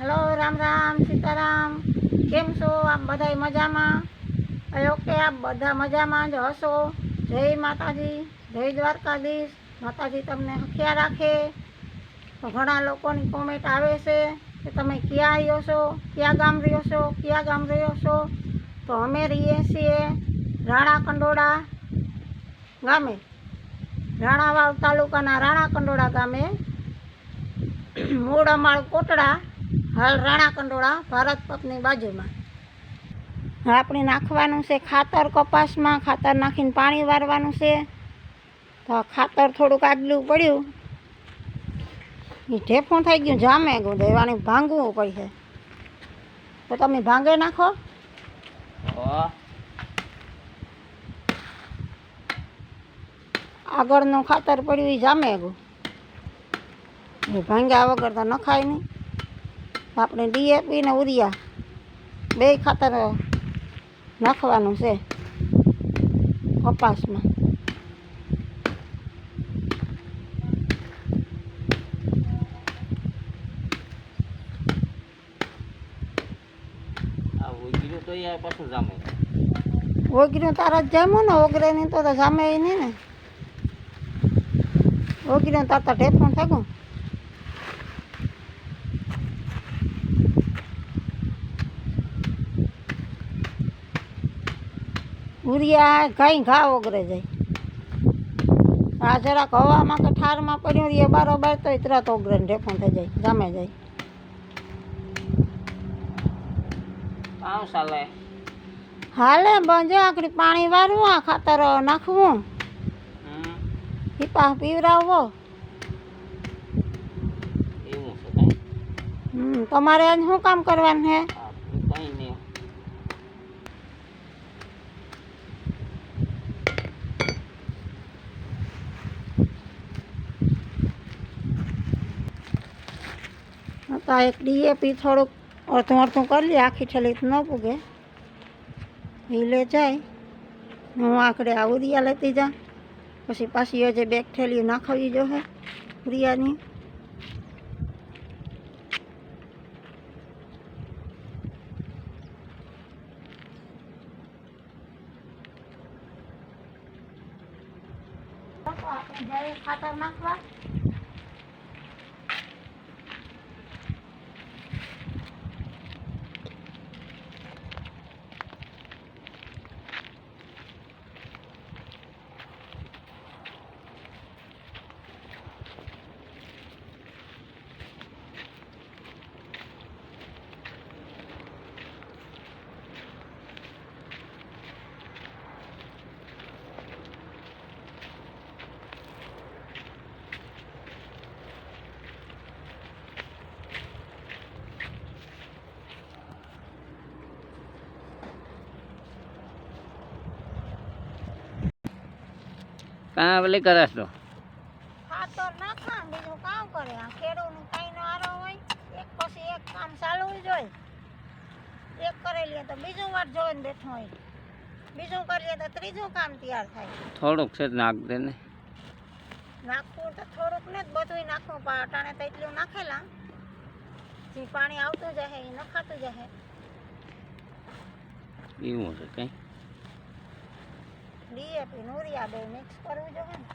Hello, Ram Ram, Sitaram. કેમ છો? આમ બધાય મજામાં? ઓકે, આપ બધા મજામાં જ હશો? જય માતાજી, જય દ્વારકાધીશ. માતાજી તમને હખ્યા રાખે. ઘણા લોકોની કોમેન્ટ આવે છે કે તમે ક્યાં આવ્યો છો? ક્યાં ગામ રહ્યો છો? ક્યાં ગામ રહ્યો છો? તો અમે રહીએ છીએ રાણા કંડોળા ગામે. રાણાવાવ તાલુકાના રાણા કંડોળા ગામે. મૂળ અમાળ કોટડા હાલ રાણા કંડોળા ભારત પપની બાજુમાં. આપણે નાખવાનું છે ખાતર કપાસમાં, ખાતર નાખીને પાણી વારવાનું છે. તો ખાતર થોડુંક આગલું પડ્યું. એ ઢેફું થઈ ગયું, જામે ગયું, દેવાની ભાંગવું પડશે. તો તમે ભાંગે નાખો. આગળનું ખાતર પડ્યું એ જામે ગયું. એ ભાંગ્યા વગર તો નખાય નહીં. આપણે ડીએપી ને ઉરિયા બે ખાતર નાખવાનું છે કપાસમાં. ઉગીનું પાછું જામે. તારા જ જામ્યું ને તો જામે નહીં ને. ઓગરીનું તાર તો ઢેફું થાકું ઉરિયા ઘાઈ ઘા ઓગરે જાય. આ જરાક હવામાં કે ઠારમાં પડ્યું એ બારોબાર તો તરત ઓગરે ને થઈ જાય ગમે જાય. હાલે બંજો આકડી પાણી વારવું આ ખાતર નાખવું. પીપા પીવરાવવો કાંઈ તમારે શું કામ કરવાનું છે આપણું કંઈ નહીં તો એક ડીએપી થોડુંક અડધું અડધું કરી લે, આખી ઠેલી ન પૂગે. લે જાય. હું આકડે આ ઉરિયા લેતી જા. પછી પાછી હજે બેગ ઠેલી નાખવી જોહે ઉરિયાની. ખાતર નાખવા કાં ભલે કરસ તો? ખાતર બીજું કામ કરે. આ ખેડૂતનું કાંઈ નારો હોય એક પછી એક કામ ચાલુ જ હોય. એક કરી લે તો બીજું વાર જોઈને બેઠો હોય. બીજું કરીએ તો ત્રીજું કામ તૈયાર થાય. થોડુંક છે નાખ દે ને. નાખવું તો થોડુંક ને જ બધું નાખવું પણ અટાણે તો એટલું નાખેલા. જે પાણી આવતું જશે એ નખાતું જશે એવું છે કંઈ? ડીએપી નુરિયા બે મિક્સ કરવું જોઈએ ને.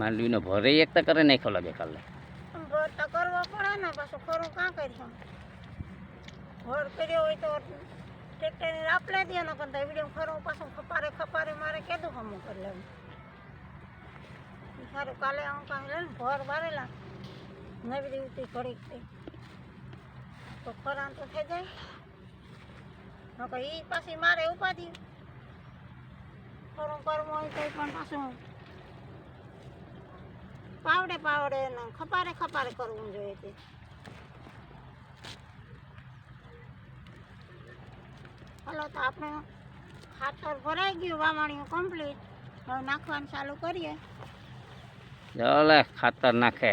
માંડવીનો ભરે એક તો કરે નાખ્યો લાગે કાલે. ભર તો કરવો પડે ને પાછું ખરું કાં કરીશું? ભર કર્યો હોય તો ટ્રેક્ટરની આપ લે દે ને પણ વીડિયો ખરું પાછું ખપારે ખપારે મારે કીધું હમું કરી લેવું. સારું કાલે હું કાંઈ લે ભર વારેલા નવી રીતે ઘડીક તે ખરાન તો થઈ જાય. નકર ઈ પાછી મારે ઉપાધી. ફરું કરવું હોય તો પણ પાછું પાવડે પાવડે ને ખપારે ખપારે કરવું જોઈએ તે. હલો તો આપણે ખાતર ભરાઈ ગયું, વાવણીયું કમ્પ્લીટ હવે નાખવાનું ચાલુ કરીએ. ચાલે, ખાતર નાખે.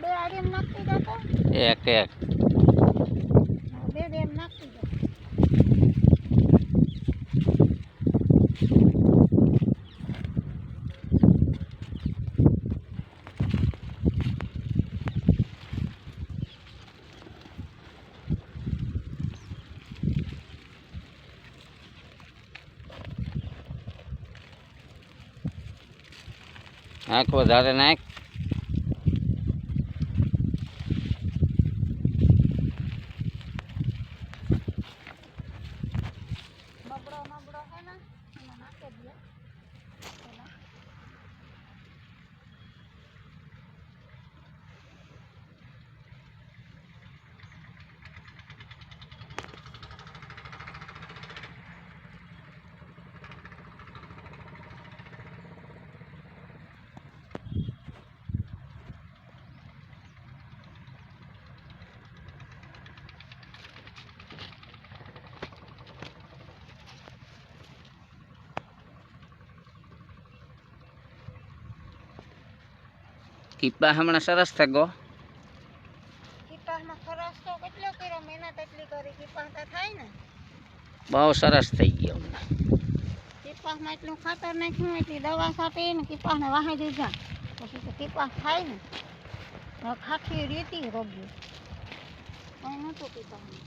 બે આડી એમ નાખતી જતો એક એક. બે બે એમ નાખતી જતો આંખ વધારે નાખ. કીપા હમણાં સરસ થઈ ગયો થાય ને. બહુ સરસ થઈ ગયો હમણાં. એટલું ખાતર નાખ્યું એટલી દવા સાથે ને કીપાસને વાહી દીધા. પછી તો કીપા થાય ને. ખાખી રેતી રોગ્યું. કંઈ નહોતું કીપાસમાં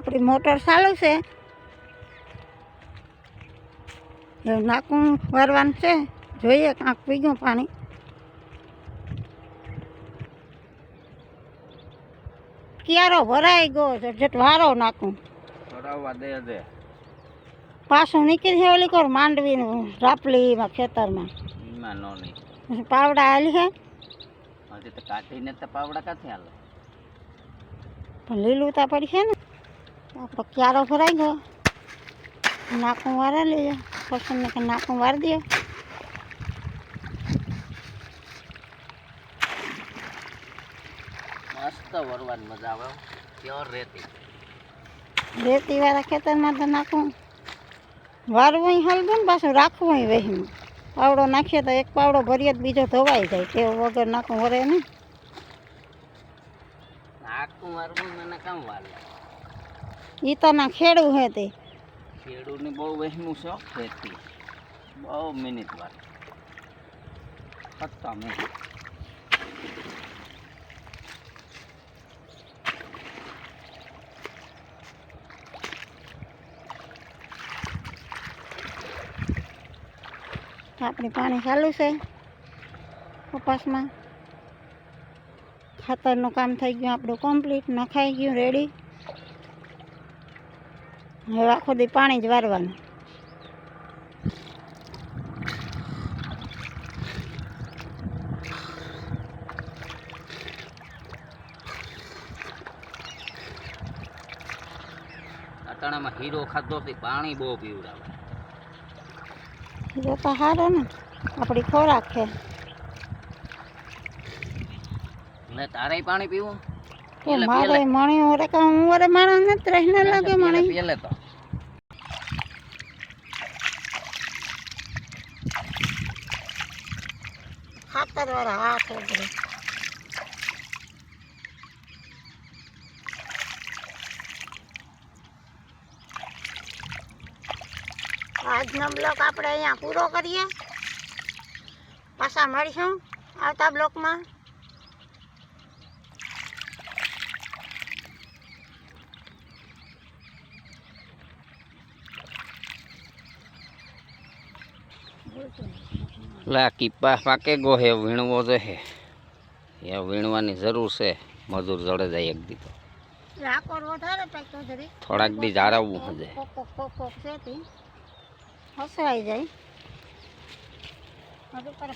આપણી મોટર ચાલુ છે. નાકું ભરવાનું છે જોઈએ કાંક પી ગયું પાણી. ક્યારો ભરાઈ ગયો જટ વારો નાખું ચડાવવા દે દે. પાછું નીકળી છે ઓલી કોર માંડવીનું રાપલીમાં ખેતરમાં. પાવડા આલી છે હજી તો કાઢીને તો પાવડા ક્યાંથી હાલે? પણ લીલું તા પડી છે ને. આપણો ક્યારો ભરાઈ ગયો નાકું વારા લેજો પસંદ કે નાકું વાર દે મસ્ત વરવાની મજા આવે પ્યોર રેતી રેતી વાળા ખેતરમાં તો નાખું વારવું હલવું ને પાછું રાખવું વહીમાં પાવડો નાખીએ તો એક પાવડો ભરીએ તો બીજો ધોવાઈ જાય તે વગર નાખું વરે ને આખું મારવું મને કામ વાર એ તો ના ખેડું હે તે? ખેડૂતને બહુ વહેમું શોખ રેતી બહુ મિનિટ વાર પત્તા મેં આપણે પાણી ચાલુ છે કપાસમાં ખાતરનું કામ થઈ ગયું આપણું કમ્પ્લીટ નખાઈ ગયું રેડી હવે આખો દી પાણી જ વારવાનું. અટાણામાં હીરો ખાધો પાણી બહુ પીવડાવે. એ તો સારો ને આપણી ખોરાક છે. એટલે તારે પાણી પીવું? મારે મણી ઓરે હું ઓરે માણસ નથી રહીને લાગે મણી પેલે તો. વાળા હાથ ઉભરે આજનો બ્લોક આપણે અહીંયા પૂરો કરીએ. પાછા મળીશું આવતા બ્લોકમાં. આ કીપા પાકે ગો હે વીણવો તો હે એ વીણવાની જરૂર છે. મજૂર જડે જાય એક દી તો. થોડાક દી જાળવવું હજે હસવાઈ જાય.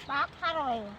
પાક સારો આવ્યો.